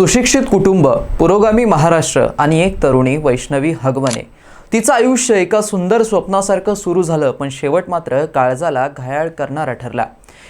सुशिक्षित कुटुंब पुरोगामी महाराष्ट्र आणि एक तरुणी वैष्णवी हगवणे तिचं आयुष्य एका सुंदर स्वप्नासारखं सुरू झालं पण शेवट मात्र काळजाला घायाळ करणारा ठरला.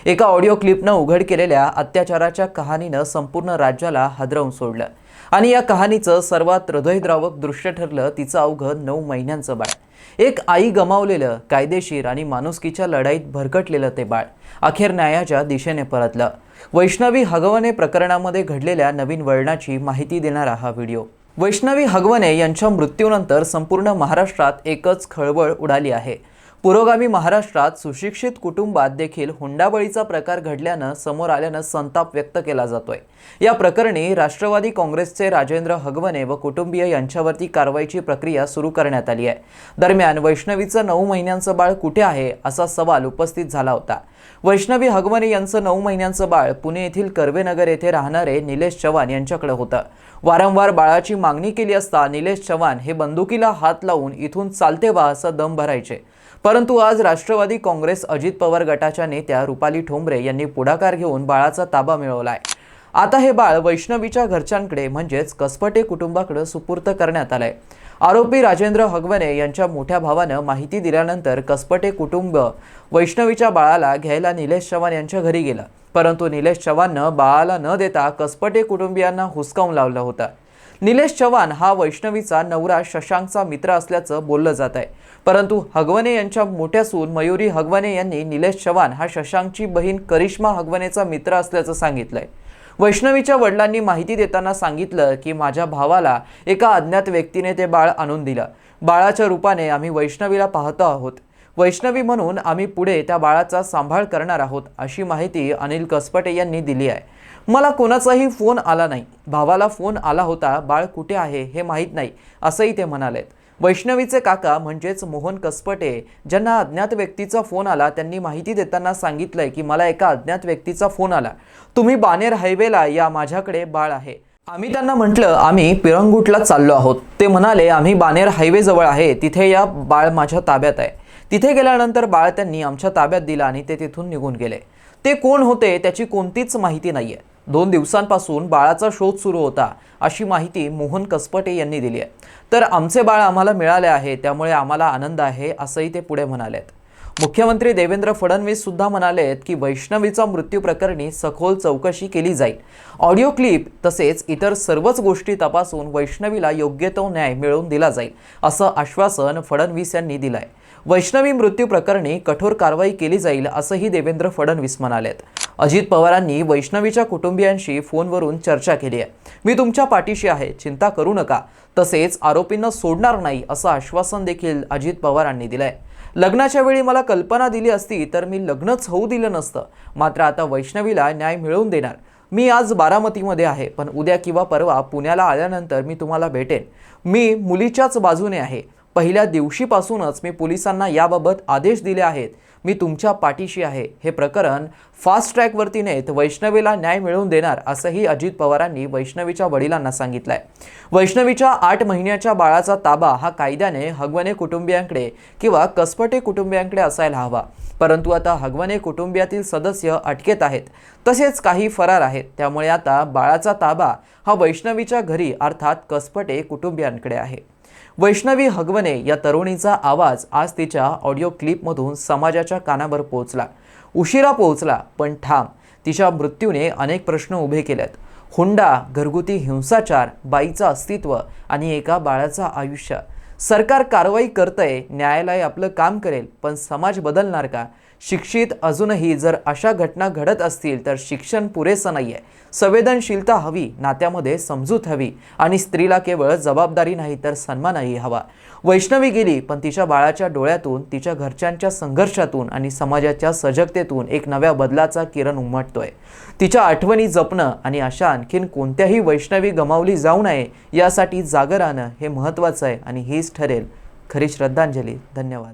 एका ऑडिओ क्लिपनं उघड केलेल्या अत्याचाराच्या कहाणीनं संपूर्ण राज्याला हादरवून सोडलं. आणि या कहाणीचं सर्वात हृदयद्रावक दृश्य ठरलं तिचं अवघं नऊ महिन्यांचं बाळ. एक आई गमावलेलं कायदेशीर आणि माणुसकीच्या लढाईत भरकटलेलं ते बाळ. अखेर न्यायाच्या दिशेने परतलं. वैष्णवी हगवणे प्रकरणामध्ये घडलेल्या नवीन वळणाची माहिती देणारा हा व्हिडिओ. वैष्णवी हगवणे यांच्या मृत्यूनंतर संपूर्ण महाराष्ट्रात एकच खळबळ उडाली आहे. पुरोगामी महाराष्ट्रात सुशिक्षित कुटुंबात देखील हुंडाबळीचा प्रकार घडल्यानं समोर आल्यानं संताप व्यक्त केला जातोय. या प्रकरणी राष्ट्रवादी काँग्रेसचे राजेंद्र हगवणे व कुटुंबीय यांच्यावरती कारवाईची प्रक्रिया सुरू करण्यात आली आहे. दरम्यान वैष्णवीचं नऊ महिन्यांचं बाळ कुठे आहे असा सवाल उपस्थित झाला होता. वैष्णवी हगवणे यांचं नऊ महिन्यांचं बाळ पुणे येथील कर्वेनगर येथे राहणारे निलेश चव्हाण यांच्याकडे होतं. वारंवार बाळाची मागणी केली असता निलेश चव्हाण हे बंदुकीला हात लावून इथून चालते वा असं दम भरायचे. परंतु आज राष्ट्रवादी काँग्रेस अजित पवार गटाच्या नेत्या रुपाली ठोंबरे यांनी पुढाकार घेऊन बाळाचा ताबा मिळवलाय. आता हे बाळ वैष्णवीच्या घरच्यांकडे म्हणजेच कसपटे कुटुंबाकडे सुपूर्त करण्यात आलंय. आरोपी राजेंद्र हगवणे यांच्या मोठ्या भावानं माहिती दिल्यानंतर कसपटे कुटुंब वैष्णवीच्या बाळाला घ्यायला निलेश चव्हाण यांच्या घरी गेलं. परंतु निलेश चव्हाणनं बाळाला न देता कसपटे कुटुंबियांना हुसकावून लावलं होतं. निलेश चव्हाण हा वैष्णवीचा नवरा शशांकचा मित्र असल्याचं बोललं जात आहे. परंतु हगवणे यांच्या मोठ्या सून मयुरी हगवणे यांनी निलेश चव्हाण हा शशांकची बहीण करिश्मा हगवणेचा मित्र असल्याचं सांगितलंय. वैष्णवीच्या वडिलांनी माहिती देताना सांगितलं की माझ्या भावाला एका अज्ञात व्यक्तीने ते बाळ आणून दिलं. बाळाच्या रूपाने आम्ही वैष्णवीला पाहतो आहोत. वैष्णवी म्हणून आम्ही पुढे त्या बाळाचा सांभाळ करणार आहोत अशी माहिती अनिल कसपटे यांनी दिली आहे. मला कोणाचाही फोन आला नाही. भावाला फोन आला होता बाळ कुठे आहे? हे माहीत नाही असंही ते म्हणालेत. वैष्णवीचे काका म्हणजेच मोहन कसपटे ज्यांना अज्ञात व्यक्तीचा फोन आला त्यांनी माहिती देताना सांगितलंय की मला एका अज्ञात व्यक्तीचा फोन आला. तुम्ही बानेर हायवेला या माझ्याकडे बाळ आहे. आम्ही त्यांना म्हटलं आम्ही पिरंगुटला चाललो आहोत. ते म्हणाले आम्ही बानेर हायवे जवळ आहे तिथे या बाळ माझ्या ताब्यात आहे. तिथे गेल्यानंतर बाळ त्यांनी आमच्या ताब्यात दिलं आणि ते तिथून निघून गेले. ते कोण होते त्याची कोणतीच माहिती नाही आहे दोन दिवसांपासून बाळाचा शोध सुरू होता अशी माहिती मोहन कसपटे यांनी दिली आहे. तर आमचे बाळ आम्हाला मिळाले आहे त्यामुळे आम्हाला आनंद आहे असंही ते पुढे म्हणालेत. मुख्यमंत्री देवेंद्र फडणवीस सुद्धा म्हणालेत की वैष्णवीचा मृत्यू प्रकरणी सखोल चौकशी केली जाईल. ऑडिओ क्लिप तसेच इतर सर्वच गोष्टी तपासून वैष्णवीला योग्य तो न्याय मिळवून दिला जाईल असं आश्वासन फडणवीस यांनी दिलं आहे वैष्णवी मृत्यू प्रकरणी कठोर कारवाई केली जाईल असंही देवेंद्र फडणवीस म्हणालेत. अजित पवारांनी वैष्णवीच्या कुटुंबियांशी फोनवरून चर्चा केली आहे. मी तुमच्या पाठीशी आहे चिंता करू नका. तसेच आरोपींना सोडणार नाही असं आश्वासन देखील अजित पवारांनी दिलंय. लग्नाच्या वेळी मला कल्पना दिली असती तर मी लग्नच होऊ दिलं नसतं. मात्र आता वैष्णवीला न्याय मिळवून देणार. मी आज बारामतीमध्ये आहे पण उद्या किंवा परवा पुण्याला आल्यानंतर मी तुम्हाला भेटेन. मी मुलीच्याच बाजूने आहे. पहिल्या दिवशीपासूनच मी पोलिसांना याबाबत आदेश दिले आहेत. मी तुमच्या पाठीशी आहे. हे प्रकरण फास्ट ट्रॅकवरती नेत वैष्णवीला न्याय मिळवून देणार असंही अजित पवारांनी वैष्णवीच्या वडिलांना सांगितलं आहे वैष्णवीच्या आठ महिन्याच्या बाळाचा ताबा हा कायद्याने हगवणे कुटुंबियांकडे किंवा कसपटे कुटुंबियांकडे असायला हवा. परंतु आता हगवणे कुटुंबियातील सदस्य अटकेत आहेत. तसेच काही फरार आहेत. त्यामुळे आता बाळाचा ताबा हा वैष्णवीच्या घरी अर्थात कसपटे कुटुंबियांकडे आहे. वैष्णवी हगवणे या तरुणीचा आवाज आज तिच्या ऑडिओ क्लिपमधून समाजाच्या कानावर पोहोचला. उशिरा पोहोचला पण ठाम. तिच्या मृत्यूने अनेक प्रश्न उभे केलेत. हुंडा घरगुती हिंसाचार बाईचं अस्तित्व आणि एका बाळाचं आयुष्य. सरकार कारवाई करतंय न्यायालय आपलं काम करेल पण समाज बदलणार का? शिक्षित अजूनही जर अशा घटना घडत असतील तर शिक्षण पुरेसं नाही आहे संवेदनशीलता हवी नात्यामध्ये समजूत हवी आणि स्त्रीला केवळ जबाबदारी नाही तर सन्मानही हवा. वैष्णवी गेली पण तिच्या बाळाच्या डोळ्यातून तिच्या घरच्यांच्या संघर्षातून आणि समाजाच्या सजगतेतून एक नव्या बदलाचा किरण उमटतोय. तिच्या आठवणी जपणं आणि अशा आणखीन कोणत्याही वैष्णवी गमावली जाऊ नये यासाठी जागर राहणं हे महत्त्वाचं आहे आणि हीच ठरेल. खरी श्रद्धांजली. धन्यवाद.